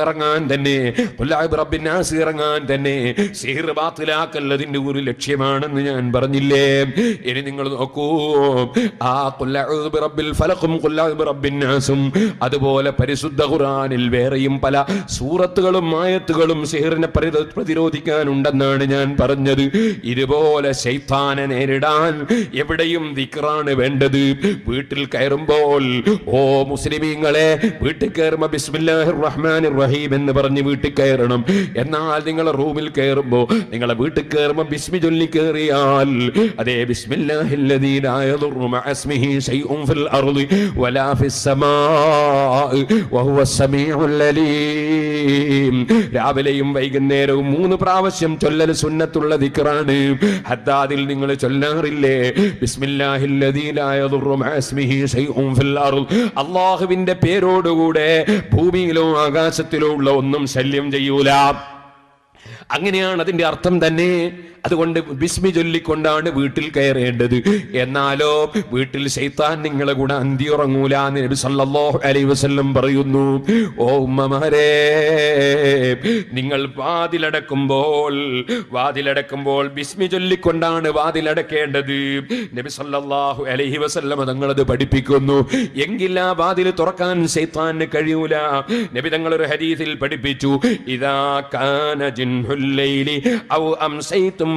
ഇറങ്ങാൻ തന്നെ. ഇറങ്ങാൻ തന്നെ. ഒരു ലക്ഷ്യമാണെന്ന് ഞാൻ പറഞ്ഞില്ലേ. ഇനി നിങ്ങൾ നോക്കൂ. ആ നാസും അതുപോലെ പരിശുദ്ധ ഖുർആനിൽ വേറെയും പല സൂറത്തുകളും ആയത്തുകളും സിഹിറിനെ പരി- പ്രതിരോധിക്കാനുണ്ടെന്നാണ് ഞാൻ പറഞ്ഞത്. ഇതുപോലെ നേരിടാൻ എവിടെയും ദിക്റാണ് വേണ്ടത്. വീട്ടിൽ കയറുമ്പോൾ മുസ്ലിമീങ്ങളെ വീട്ടിൽ കയറുമ്പോ ബിസ്മില്ലാഹിർ റഹ്മാനിർ റഹീം എന്ന് പറഞ്ഞ് വീട്ടിൽ കയറണം. എന്നാൽ നിങ്ങൾ റൂമിൽ കയറുമ്പോ നിങ്ങളെ വീട്ടിൽ കയറുമ്പോ ബിസ്മി ചൊല്ലി കയറിയാൽ അതേ രാവിലെയും വൈകുന്നേരവും മൂന്ന് പ്രാവശ്യം ചൊല്ലൽ സുന്നത്തുള്ള ദിക്റാണ്. ഹദ്ദാദിൽ നിങ്ങൾ ചൊല്ലാറില്ലേ? ബിസ്മില്ലാഹില്ലദീ അല്ലാഹുവിന്റെ പേരോടുകൂടെ ഭൂമിയിലോ ആകാശത്തിലോ ഉള്ള ഒന്നും ശല്യം ചെയ്യൂല. അങ്ങനെയാണ് അതിന്റെ അർത്ഥം തന്നെ. അതുകൊണ്ട് ബിസ്മി ചൊല്ലിക്കൊണ്ടാണ് വീട്ടിൽ കയറേണ്ടത്. എന്നാലോ വീട്ടിൽ ശൈത്താൻ നിങ്ങളെ കൂടെ അന്തി ഉറങ്ങൂല നബി സല്ലല്ലാഹു അലൈഹി വസല്ലം പറയുന്നു. ഓ ഉമ്മമാരേ നിങ്ങൾ വാതിലടക്കുമ്പോൾ വാതിലടക്കുമ്പോൾ ബിസ്മി ചൊല്ലിക്കൊണ്ടാണ് വാതിലടക്കേണ്ടത്. നബി സല്ലല്ലാഹു അലൈഹി വസല്ലം തങ്ങളത് പഠിപ്പിക്കുന്നു. എങ്കിൽ ആ വാതിൽ തുറക്കാൻ ശൈത്താന് കഴിയൂല. നബി തങ്ങൾ ഒരു ഹദീസിൽ പഠിപ്പിച്ചു. ഇതാ കാന ലൈലി ഔ അംസൈതും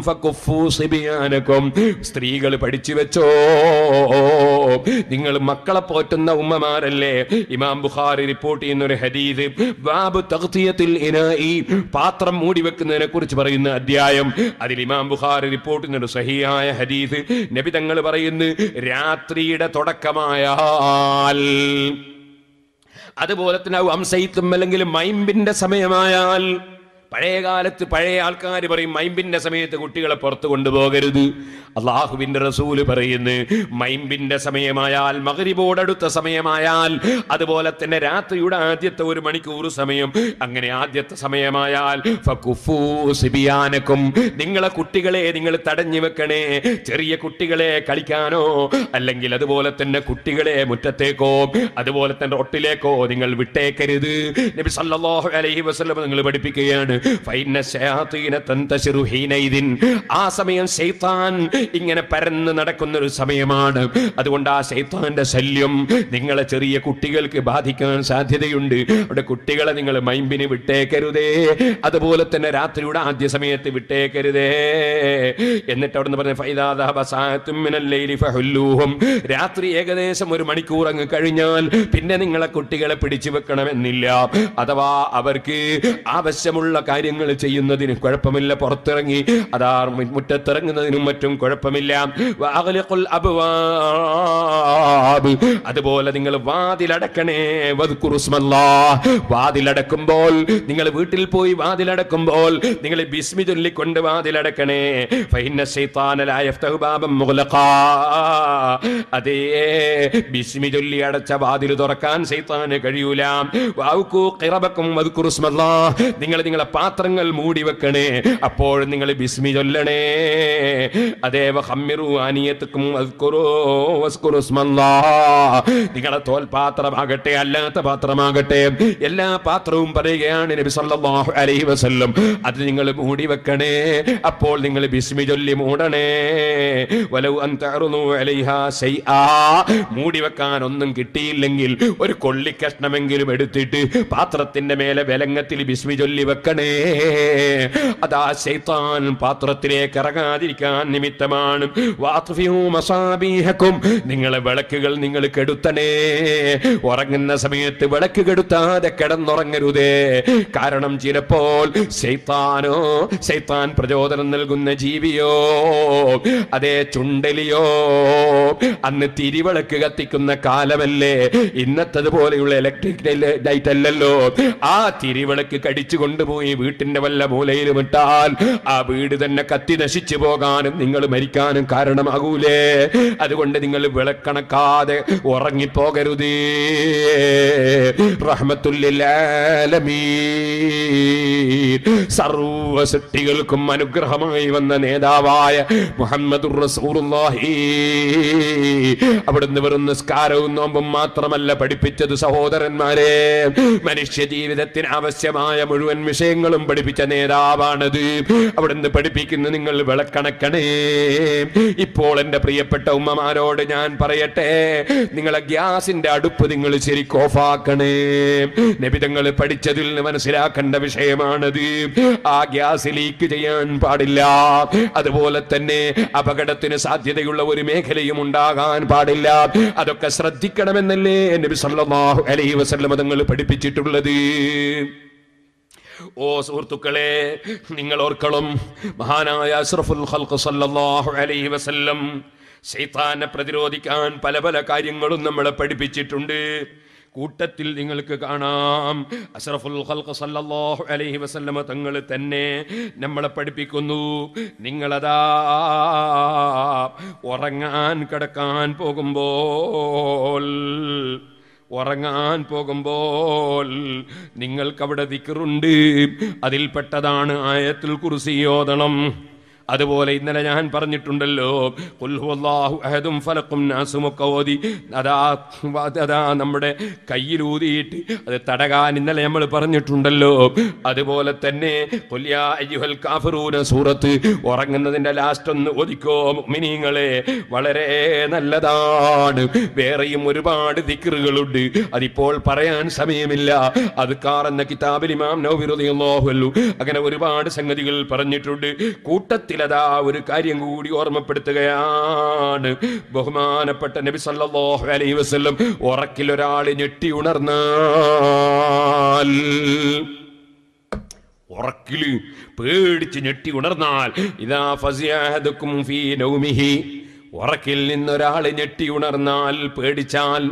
സ്ത്രീകൾ പഠിച്ചു വെച്ചോ. നിങ്ങൾ മക്കളെ പോറ്റുന്ന ഉമ്മമാരല്ലേ? ഇമാം ബുഖാരി റിപ്പോർട്ട് ചെയ്യുന്ന ഒരു ഹദീസ്. ബാബു തഖ്തിയത്തിൽ ഇനായി പാത്രം മൂടി വെക്കുന്നതിനെ കുറിച്ച് പറയുന്ന അധ്യായം. അതിൽ ഇമാം ബുഖാരി റിപ്പോർട്ട് ചെയ്യുന്ന ഒരു സഹിയായ ഹദീദ് നബി തങ്ങൾ പറയുന്നു രാത്രിയുടെ തുടക്കമായാൽ അതുപോലെ തന്നെ അംസയിത്തും അല്ലെങ്കിൽ മൈമ്പിന്റെ സമയമായാൽ പഴയ കാലത്ത് പഴയ ആൾക്കാർ പറയും മൈമ്പിന്റെ സമയത്ത് കുട്ടികളെ പുറത്തു കൊണ്ടുപോകരുത്. അള്ളാഹുവിന്റെ റസൂൽ പറയുന്നു മൈമ്പിന്റെ സമയമായാൽ മകരിബോടടുത്ത സമയമായാൽ അതുപോലെ തന്നെ രാത്രിയുടെ ആദ്യത്തെ ഒരു മണിക്കൂർ സമയം അങ്ങനെ ആദ്യത്തെ സമയമായാൽ നിങ്ങളെ കുട്ടികളെ നിങ്ങൾ തടഞ്ഞു വെക്കണേ ചെറിയ കുട്ടികളെ കളിക്കാനോ അല്ലെങ്കിൽ അതുപോലെ തന്നെ കുട്ടികളെ മുറ്റത്തേക്കോ അതുപോലെ തന്നെ റൊട്ടിലേക്കോ നിങ്ങൾ വിട്ടേക്കരുത്. നബി സല്ലല്ലാഹു അലൈഹി വസല്ലം നിങ്ങൾ പഠിപ്പിക്കുകയാണ് ആ സമയം ശൈത്താൻ ഇങ്ങനെ പരന്ന് നടക്കുന്ന ഒരു സമയമാണ്. അതുകൊണ്ട് ആ ശൈത്താന്റെ ശല്യം നിങ്ങളെ ചെറിയ കുട്ടികൾക്ക് ബാധിക്കാൻ സാധ്യതയുണ്ട്. അവിടെ കുട്ടികളെ നിങ്ങൾ മൈമ്പിന് വിട്ടേക്കരുതേ. അതുപോലെ തന്നെ രാത്രിയുടെ ആദ്യ സമയത്ത് വിട്ടേക്കരുതേ. എന്നിട്ട് അവിടെ നിന്ന് പറഞ്ഞ രാത്രി ഏകദേശം ഒരു മണിക്കൂർ അങ്ങ് കഴിഞ്ഞാൽ പിന്നെ നിങ്ങളെ കുട്ടികളെ പിടിച്ചു വെക്കണമെന്നില്ല. അഥവാ അവർക്ക് ആവശ്യമുള്ള കാര്യങ്ങൾ ചെയ്യുന്നതിന് കുഴപ്പമില്ല പുറത്തിറങ്ങി അതാ മുറ്റത്തിറങ്ങുന്നതിനും മറ്റും കുഴപ്പമില്ല. അതുപോലെ നിങ്ങൾ വാതിലടക്കണേ. വാതിലടക്കുമ്പോൾ നിങ്ങൾ വീട്ടിൽ പോയി വാതിലടക്കുമ്പോൾ നിങ്ങൾ ബിസ്മി ചൊല്ലിക്കൊണ്ട് വാതിലടക്കണേ. അതേ ബിസ്മി ചൊല്ലി അടച്ച വാതിൽ തുറക്കാൻ സൈത്താന് കഴിയൂല. നിങ്ങൾ നിങ്ങളെ പാത്രങ്ങൾ മൂടി വെക്കണേ. അപ്പോൾ നിങ്ങൾ ബിസ്മി ചൊല്ലണേ. അതേ ഹമ്മിറു ആനിയത്തുക്കും വദ്കുറൂ വസ്കുറുസ്മല്ലാ. നിങ്ങളെ തോൽപാത്രമാകട്ടെ അല്ലാത്ത പാത്രമാകട്ടെ. എല്ലാ പാത്രവും പറയുകയാണ് നബി സല്ലല്ലാഹു അലൈഹി വസല്ലം. അത് നിങ്ങൾ മൂടി വെക്കണേ. അപ്പോൾ നിങ്ങൾ ബിസ്മി ചൊല്ലി മൂടണേ. വലൗ അൻ തഅറുനു അലൈഹാ ശൈആ. മൂടി വെക്കാൻ ഒന്നും കിട്ടിയില്ലെങ്കിൽ ഒരു കൊള്ളിക്കഷ്ണമെങ്കിലും എടുത്തിട്ട് പാത്രത്തിന്റെ മേലെ വിലങ്ങത്തിൽ ബിസ്മി ചൊല്ലി വെക്കണേ. അതാ ശൈത്താൻ പാത്രത്തിലേക്ക് ഇറങ്ങാതിരിക്കാൻ നിമിത്തമാണ്. നിങ്ങളെ വിളക്കുകൾ നിങ്ങൾ കെടുത്തണേ. ഉറങ്ങുന്ന സമയത്ത് വിളക്ക് കെടുത്താതെ കിടന്നുറങ്ങരുതേ. കാരണം ചിലപ്പോൾ ശൈത്താനോ ശൈത്താൻ പ്രചോദനം നൽകുന്ന ജീവിയോ അതേ ചുണ്ടലിയോ അന്ന് തിരിവിളക്ക് കത്തിക്കുന്ന കാലമല്ലേ. ഇന്നത്തത് പോലെയുള്ള ഇലക്ട്രിക് ലൈറ്റ് അല്ലല്ലോ. ആ തിരിവിളക്ക് കടിച്ചു കൊണ്ടുപോയി വീട്ടിന്റെ വല്ല മൂലയിലും ഇട്ടാൽ ആ വീട് തന്നെ കത്തി നശിച്ചു പോകാനും നിങ്ങൾ മരിക്കാനും കാരണമാകൂലേ. അതുകൊണ്ട് നിങ്ങൾ വിളക്കണക്കാതെ ഉറങ്ങിപ്പോകരുതേ. സർവ സൃഷ്ടികൾക്കും അനുഗ്രഹമായി വന്ന നേതാവായ മുഹമ്മദ് അവിടുന്ന് വെറും നിസ്കാരവും നോമ്പും മാത്രമല്ല പഠിപ്പിച്ചത് സഹോദരന്മാരെ. മനുഷ്യ ജീവിതത്തിന് ആവശ്യമായ മുഴുവൻ വിഷയങ്ങളും പഠിപ്പിച്ച നേതാവാണത്. അവിടുന്ന് പഠിപ്പിക്കുന്ന നിങ്ങൾ വിളക്കണക്കണേ. ഇപ്പോൾ എന്റെ പ്രിയപ്പെട്ട ഉമ്മമാരോട് ഞാൻ പറയട്ടെ നിങ്ങളെ ഗ്യാസിന്റെ അടുപ്പ് നിങ്ങൾ ശരിക്കും ഓഫാക്കണേ. നബിതങ്ങൾ പഠിച്ചതിൽ നിന്ന് മനസ്സിലാക്കേണ്ട വിഷയമാണത്. ആ ഗ്യാസ് ലീക്ക് ചെയ്യാൻ പാടില്ല. അതുപോലെ തന്നെ അപകടത്തിന് സാധ്യതയുള്ള ഒരു മേഖലയും ഉണ്ടാകാൻ പാടില്ല. അതൊക്കെ ശ്രദ്ധിക്കണമെന്നല്ലേ നബി സല്ലല്ലാഹു അലൈഹി വസല്ലം തങ്ങൾ പഠിപ്പിച്ചിട്ടുള്ളത്. ഓ സുഹൃത്തുക്കളെ നിങ്ങൾ ഓർക്കണം മഹാനായ അഷ്റഫുൽ ഖൽഖ് സല്ലല്ലാഹു അലൈഹി വസല്ലം ശൈത്താനെ പ്രതിരോധിക്കാൻ പല പല കാര്യങ്ങളും നമ്മളെ പഠിപ്പിച്ചിട്ടുണ്ട്. കൂട്ടത്തിൽ നിങ്ങൾക്ക് കാണാം അഷ്റഫുൽ ഖൽഖ് സല്ലല്ലാഹു അലൈഹി വസല്ലമ തങ്ങൾ തന്നെ നമ്മളെ പഠിപ്പിക്കുന്നു. നിങ്ങളതാ ഉറങ്ങാൻ കിടക്കാൻ പോകുമ്പോൾ ഉറങ്ങാൻ പോകുമ്പോൾ നിങ്ങൾക്കവിടെ ദിക്കറുണ്ട് അതിൽപ്പെട്ടതാണ് ആയത്തിൽ കുറിസിയോദണം അതുപോലെ ഇന്നലെ ഞാൻ പറഞ്ഞിട്ടുണ്ടല്ലോ അഹദും ഫലക്കും ഓതി അതാ അതാ നമ്മുടെ കയ്യിലൂതിയിട്ട് അത് തടകാൻ ഇന്നലെ നമ്മൾ പറഞ്ഞിട്ടുണ്ടല്ലോ. അതുപോലെ തന്നെ കാഫിറൂന സൂറത്ത് ഉറങ്ങുന്നതിന്റെ ലാസ്റ്റ് ഒന്ന് ഒതുക്കോ മിനിങ്ങളെ വളരെ നല്ലതാണ്. വേറെയും ഒരുപാട് ദിക്റുകളുണ്ട്. അതിപ്പോൾ പറയാൻ സമയമില്ല. അത് കാറെന്ന കിതാബിൽ ഇമാം അങ്ങനെ ഒരുപാട് സംഗതികൾ പറഞ്ഞിട്ടുണ്ട്. കൂട്ടത്തിൽ അതാ ഒരു കാര്യം കൂടി ഓർമ്മപ്പെടുത്തുകയാണ്. ബഹുമാനപ്പെട്ട നബി സല്ലല്ലാഹു അലൈ വസല്ലം ഉറക്കിൽ ഒരാൾ ഞെട്ടി ഉണർന്നാൽ. ഉറക്കിൽ പേടിച്ച് ഞെട്ടി ഉണർന്നാൽ. ഇതാ ഫസിയാഹദക്കും ഫീ നൗമിഹി. ഉറക്കിൽ നിന്നൊരാൾ ഞെട്ടി ഉണർന്നാൽ പേടിച്ചാൽ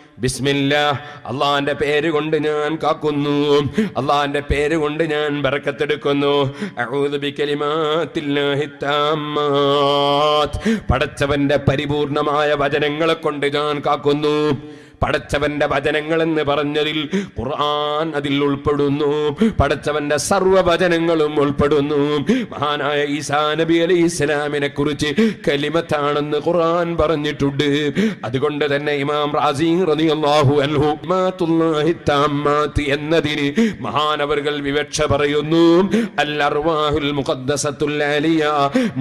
ബിസ്മില്ല. അള്ളാന്റെ പേര് കൊണ്ട് ഞാൻ കാക്കുന്നു. അള്ളാന്റെ പേര് കൊണ്ട് ഞാൻ ബറക്കത്തെടുക്കുന്നു. പടച്ചവന്റെ പരിപൂർണമായ വചനങ്ങളെ കൊണ്ട് ഞാൻ കാക്കുന്നു. പടച്ചവന്റെ വചനങ്ങൾ എന്ന് പറഞ്ഞതിൽ ഖുർആൻ അതിൽ ഉൾപ്പെടുന്നു. പടച്ചവന്റെ സർവ വചനങ്ങളും ഉൾപ്പെടുന്നു. മഹാനായ ഈസാ നബി അലൈഹി ഇസ്ലാമിനെ കുറിച്ച് കലിമത്താണെന്ന് ഖുർആൻ പറഞ്ഞിട്ടുണ്ട്. അതുകൊണ്ട് തന്നെ ഇമാം റാസി റളിയല്ലാഹു അൻഹു കലിമാത്തുല്ലാഹി താമ്മാത്ത് എന്നതിന് മഹാനവറുകൾ വിവക്ഷ പറയുന്നു. അൽ അർവാഹുൽ മുഖദ്ദസത്തുൽ ആലിയ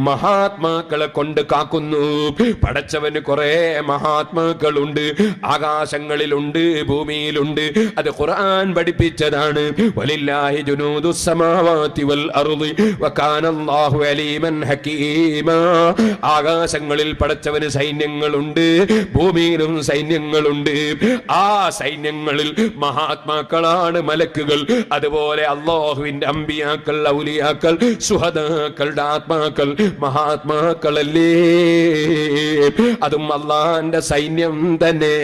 മഹാത്മാക്കളെ കൊണ്ട് കാക്കുന്നു. പടച്ചവന് കുറെ മഹാത്മാക്കളുണ്ട്. ആകാശങ്ങളിലുണ്ട് ഭൂമിയിലുണ്ട്. അത് ഖുർആൻ പഠിപ്പിച്ചതാണ്. വലില്ലാഹി ജുനൂദു സമാവാതി വൽ അർളി വകാനല്ലാഹു അലീമൻ ഹകീമ ആകാശങ്ങളിൽ പടച്ചവന് സൈന്യങ്ങളുണ്ട് ഭൂമിയിലും സൈന്യങ്ങളുണ്ട്. ആ സൈന്യങ്ങളിൽ മഹാത്മാക്കളാണ് മലക്കുകൾ. അതുപോലെ അള്ളാഹുവിന്റെ അമ്പിയാക്കൾ ഔലിയാക്കൾ സുഹദാക്കളുടെ ആത്മാക്കൾ മഹാത്മാക്കളല്ലേ? അതും അള്ളാന്റെ സൈന്യം തന്നെ.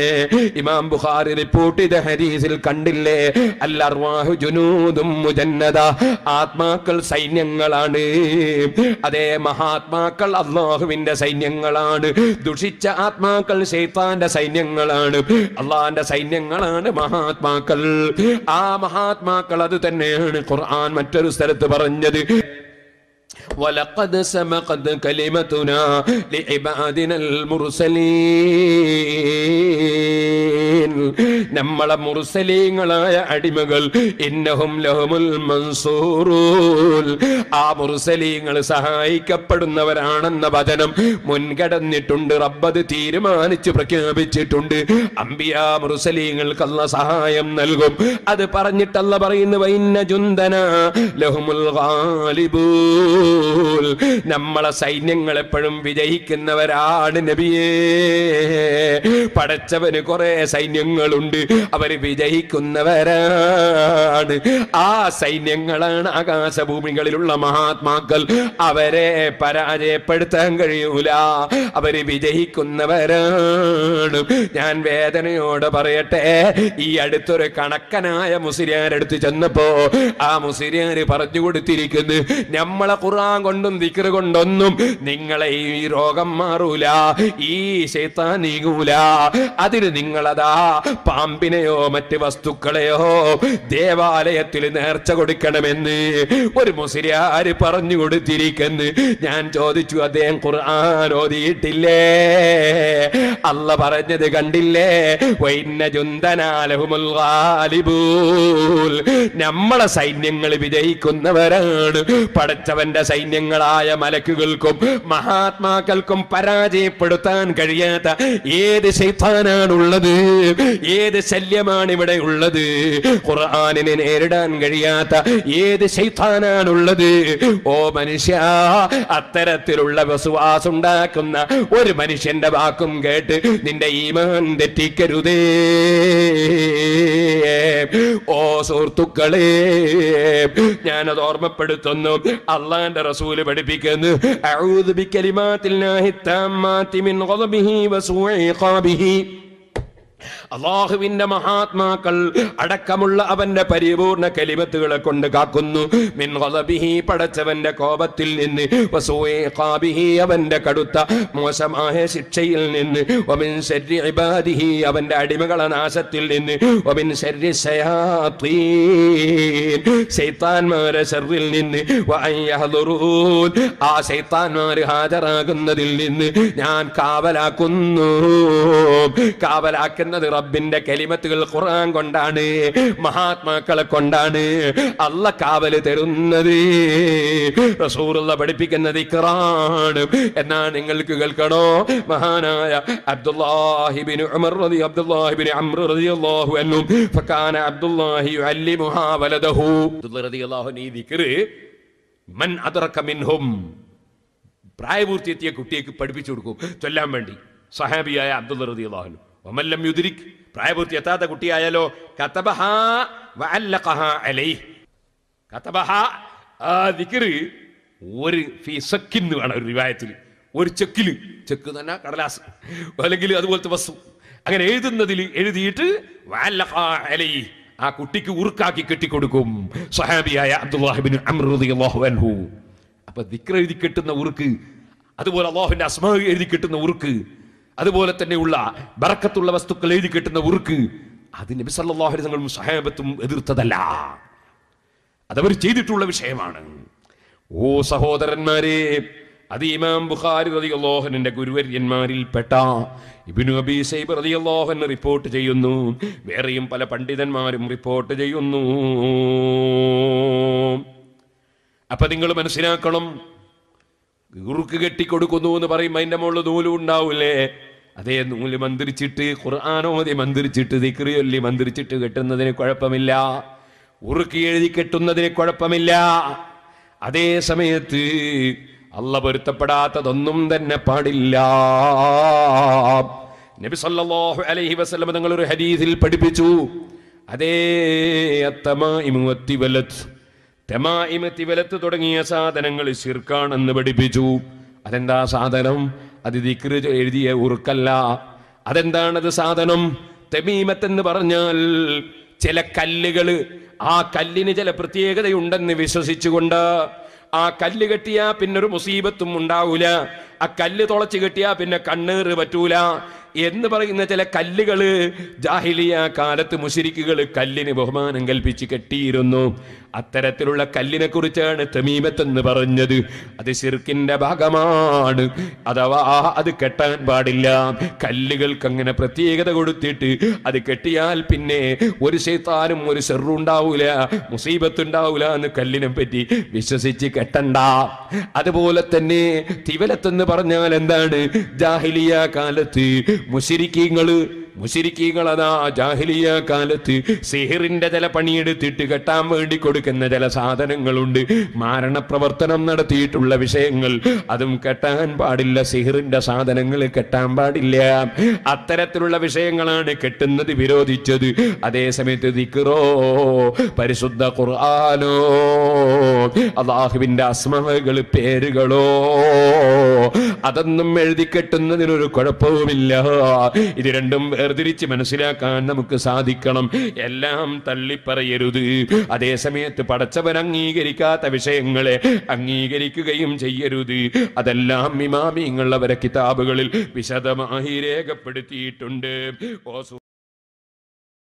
ഇമാം ബുഖാരി റിപ്പോർട്ട് ചെയ്ത ഹരീസിൽ കണ്ടില്ലേ? അല്ലർവാഹു ജുനൂദും മുജന്നദ. ആത്മാക്കൾ സൈന്യങ്ങളാണ്. അതേ മഹാത്മാക്കൾ അള്ളാഹുവിന്റെ സൈന്യങ്ങളാണ്. ദുഷിച്ച ആത്മാക്കൾ ശൈത്താന്റെ സൈന്യങ്ങളാണ്. അള്ളാന്റെ സൈന്യങ്ങളാണ് മഹാത്മാക്കൾ. ആ മഹാത്മാക്കൾ അത് തന്നെയാണ് ഖുർആൻ മറ്റൊരു സ്ഥലത്ത് പറഞ്ഞത്. ولقد سبقت كلمتنا لعبادنا المرسلين നമ്മളെ മുർസലീങ്ങളായ അടിമകൾ ഇന്നഹും ലഹുമുൽ മൻസൂറൂൻ ആ മുർസലീങ്ങൾ സഹായിക്കപ്പെടുന്നവരാണെന്ന വചനം മുൻകടന്നിട്ടുണ്ട് റബ്ബത് തീരുമാനിച്ചു പ്രഖ്യാപിച്ചിട്ടുണ്ട് അംബിയ മുർസലീങ്ങൾക്കുള്ള സഹായം നൽകും അത് പറഞ്ഞിട്ടല്ല പറയുന്നു വൈന്ന ജുന്തന ലഹുമുൽ നമ്മളെ സൈന്യങ്ങൾ എപ്പോഴും വിജയിക്കുന്നവരാണ് നബിയേ. പടച്ചവന് കുറെ സൈന്യങ്ങളുണ്ട്. അവർ വിജയിക്കുന്നവരാണ്. ആ സൈന്യങ്ങളാണ് ആകാശഭൂമികളിലുള്ള മഹാത്മാക്കൾ. അവരെ പരാജയപ്പെടുത്താൻ കഴിയൂല. അവർ വിജയിക്കുന്നവരാണ്. ഞാൻ വേദനയോട് പറയട്ടെ. ഈ അടുത്തൊരു കണക്കനായ മുസിരിയാരെടുത്ത് ചെന്നപ്പോ ആ മുസിരിയാര് പറഞ്ഞു കൊടുത്തിരിക്കുന്നു നമ്മളെ ഖുർആൻ കൊണ്ടും ദിക്കർ കൊണ്ടൊന്നും നിങ്ങളെ ഈ രോഗം മാറൂല ഈ ശൈത്താൻ നീങ്ങൂല. അതിന് നിങ്ങളതാ പാമ്പിനെയോ മറ്റ് വസ്തുക്കളെയോ ദേവാലയത്തിൽ നേർച്ച കൊടുക്കണമെന്ന് ഒരു മുസ്ലിയാര് പറഞ്ഞു കൊടുത്തിരിക്കുന്നു. ഞാൻ ചോദിച്ചു അദ്ദേഹം ഖുർആൻ ഓതിയിട്ടില്ലേ? അല്ല പറഞ്ഞത് കണ്ടില്ലേ? വൈന്ന ജുന്തനാലഹുമുൽ നമ്മളെ സൈന്യങ്ങൾ വിജയിക്കുന്നവരാണ്. പടച്ചവന്റെ സൈന്യങ്ങളായ മലക്കുകൾക്കും മഹാത്മാക്കൾക്കും പരാജയപ്പെടുത്താൻ കഴിയാത്ത ഏത് ശൈത്താനാണുള്ളത്? ഏത് ശല്യമാണ് ഇവിടെ ഉള്ളത്? ഖുർആാനിനെ നേരിടാൻ കഴിയാത്ത ഏത് ശൈത്താനാണുള്ളത്? ഓ മനുഷ്യ അത്തരത്തിലുള്ള വിശ്വാസം ഉണ്ടാക്കുന്ന ഒരു മനുഷ്യന്റെ വാക്കും കേട്ട് നിന്റെ ഈമാൻ തെറ്റിക്കരുതേ. ഓ സുഹൃത്തുക്കളെ ഞാനത് ഓർമ്മപ്പെടുത്തുന്നു. അള്ളാന്റെ റസൂൽ പഠിപ്പിക്കുന്നു വസൂഇ ഖാബിഹി അള്ളാഹുവിന്റെ മഹാത്മാക്കൾ അടക്കമുള്ള അവന്റെ പരിപൂർണ കലിമത്തുകളെ കൊണ്ട് കാക്കുന്നു. മിൻ പടച്ചവന്റെ കോപത്തിൽ നിന്ന് അവന്റെ കടുത്ത മോശമായ ശിക്ഷയിൽ നിന്ന് ഇബാദിഹി അവന്റെ അടിമകളെ നാശത്തിൽ നിന്ന് ശൈത്താൻമാരെ ശർറിൽ നിന്ന് ആ ശൈത്താൻമാർ ഹാജരാകുന്നതിൽ നിന്ന് ഞാൻ കാവലാക്കുന്നു കാവലാക്കുന്നത് റബ്ബിന്റെ കലിമത്തുകൾ ഖുർആൻ കൊണ്ടാണ് മഹാത്മാക്കളെ കൊണ്ടാണ് അല്ല കാവൽ തരുന്നത്. പഠിപ്പിക്കുന്നത് ഇക്കറാണ് എന്നാ നിങ്ങൾക്ക് കേൾക്കണോ? മഹാനായ അബ്ദുല്ലാഹിബിൻ ഉമർ അൻഹു ഫകാന അബ്ദുല്ലാഹി യുഅല്ലിമുഹാ വലദഹു. ഈ ദിക്റ് മൻ മിൻഹും. പ്രായപൂർത്തിയെത്തിയ കുട്ടിയേക്ക് പഠിപ്പിച്ചു കൊടുക്കും ചൊല്ലാൻ വേണ്ടി. സഹാബിയായ അബ്ദുൽ റളിയല്ലാഹു അൻഹു യുദിരിക് പ്രായപൂർത്തി എത്താത്ത കുട്ടിയായാലോ കതബഹ വഅല്ലഖഹ അലൈഹി. കതബഹ ആ ദിക്റ് ഒരു ഫീ സക്കിന്ന് വേണം ഒരു റിവായത്തിൽ. ഒരു ചെക്കിൽ. ചെക്ക് തന്നെ കടലാസ്. അല്ലെങ്കിൽ അതുപോലത്തെ വസ്തു. അങ്ങനെ എഴുതുന്നതിൽ എഴുതിയിട്ട് അലൈഹി. ആ കുട്ടിക്ക് ഉറുക്കാക്കി കെട്ടിക്കൊടുക്കും. സഹാബിയായ അബ്ദുല്ലാഹിബിൻ അൻഹു. അപ്പൊ ദിക്ർ എഴുതി കെട്ടുന്ന ഉറുക്ക് അതുപോലെ അള്ളാഹുവിന്റെ അസ്മാ എഴുതി കെട്ടുന്ന ഉറുക്ക് അതുപോലെ തന്നെയുള്ള ബറക്കത്തുള്ള വസ്തുക്കൾ എഴുതി കെട്ടുന്ന ഉറുക്ക് അത് നബി അലൈഹി വസല്ലം സഹാബത്തും എതിർത്തതല്ല. അതവർ ചെയ്തിട്ടുള്ള വിഷയമാണ്. ഓ സഹോദരന്മാരെ അത് ഇമാം ബുഖാരി റതിയല്ലോഹനന്റെ ഗുരുവര്യന്മാരിൽപ്പെട്ട ഇബിനു അബീ സൈബ് റളിയല്ലാഹു റിപ്പോർട്ട് ചെയ്യുന്നു. വേറെയും പല പണ്ഡിതന്മാരും റിപ്പോർട്ട് ചെയ്യുന്നു. അപ്പൊ നിങ്ങൾ മനസ്സിലാക്കണം ഉറുക്ക് കെട്ടിക്കൊടുക്കുന്നു എന്ന് പറയും അതിന്റെ മുകളിൽ നൂലും ഉണ്ടാവൂലേ? അതേ നൂൽ മന്ത്രിച്ചിട്ട് ഖുർആാനോദി മന്ത്രിച്ചിട്ട് ദിക്രിയൊല്ലി മന്ത്രിച്ചിട്ട് കെട്ടുന്നതിന് കുഴപ്പമില്ല. ഉറുക്കി എഴുതി കെട്ടുന്നതിന് കുഴപ്പമില്ല. അതേ സമയത്ത് അല്ല പൊരുത്തപ്പെടാത്തതൊന്നും തന്നെ പാടില്ല. നബി സല്ലല്ലാഹു അലൈഹി വസല്ലം തങ്ങൾ ഒരു ഹദീസിൽ പഠിപ്പിച്ചു. അതേ അത്തമാഇമു വത്തിവലത്ത് തെമായിമ തിവലത്ത് തുടങ്ങിയ സാധനങ്ങൾ ശിർക്കാണെന്ന് പഠിപ്പിച്ചു. അതെന്താ സാധനം? അത് എഴുതിയ ഉറുക്കല്ല. അതെന്താണത് സാധനം? തെമീമത്ത് എന്ന് പറഞ്ഞാൽ ചില കല്ലുകൾ ആ കല്ലിന് ചില പ്രത്യേകതയുണ്ടെന്ന് വിശ്വസിച്ചുകൊണ്ട് ആ കല്ല് കെട്ടിയാ പിന്നെ ഒരു മുസീബത്തും ഉണ്ടാവൂല. ആ കല്ല് തുളച്ചു കെട്ടിയാ പിന്നെ കണ്ണേറ് പറ്റൂല. എന്ന് പറയുന്ന ചില കല്ലുകൾ ജാഹിലിയ കാലത്ത് മുശരിക്കുകൾ കല്ലിന് ബഹുമാനം കൽപ്പിച്ച് കെട്ടിയിരുന്നു. അത്തരത്തിലുള്ള കല്ലിനെ കുറിച്ചാണ് തമീമത്ത് എന്ന് പറഞ്ഞത്. അത് ശിർക്കിന്റെ ഭാഗമാണ്. അഥവാ അത് കെട്ടാൻ പാടില്ല. കല്ലുകൾക്ക് അങ്ങനെ പ്രത്യേകത കൊടുത്തിട്ട് അത് കെട്ടിയാൽ പിന്നെ ഒരു ശൈത്താനും ഒരു ചെറുണ്ടാവൂല മുസീബത്ത് ഉണ്ടാവൂല എന്ന് കല്ലിനെ പറ്റി വിശ്വസിച്ച് കെട്ടണ്ട. അതുപോലെ തന്നെ തിവലത്തെന്ന് പറഞ്ഞാൽ എന്താണ്? ജാഹിലിയ കാലത്ത് മുശരിക്കീങ്ങൾ മുശിരിക്കീകൾ അതാ ജാഹിലിയ കാലത്ത് സിഹിറിന്റെ ചില പണിയെടുത്തിട്ട് കെട്ടാൻ വേണ്ടി കൊടുക്കുന്ന ചില സാധനങ്ങളുണ്ട്. മാരണപ്രവർത്തനം നടത്തിയിട്ടുള്ള വിഷയങ്ങൾ. അതും കെട്ടാൻ പാടില്ല സിഹിറിന്റെ സാധനങ്ങൾ കെട്ടാൻ പാടില്ല. അത്തരത്തിലുള്ള വിഷയങ്ങളാണ് കെട്ടുന്നത് വിരോധിച്ചത്. അതേ സമയത്ത് ദിക്റോ പരിശുദ്ധ ഖുർആാനോ അള്ളാഹുവിന്റെ അസ്മകൾ പേരുകളോ അതൊന്നും എഴുതി കെട്ടുന്നതിനൊരു കുഴപ്പവുമില്ല. ഇത് രണ്ടും വേർതിരിച്ച് മനസ്സിലാക്കാൻ നമുക്ക് സാധിക്കണം. എല്ലാം തള്ളിപ്പറയരുത്. അതേ സമയത്ത് പടച്ചവൻ അംഗീകരിക്കാത്ത വിഷയങ്ങളെ അംഗീകരിക്കുകയും ചെയ്യരുത്. അതെല്ലാം ഇമാമിങ്ങൾ അവരെ കിതാബുകളിൽ വിശദമായി രേഖപ്പെടുത്തിയിട്ടുണ്ട്. ഓ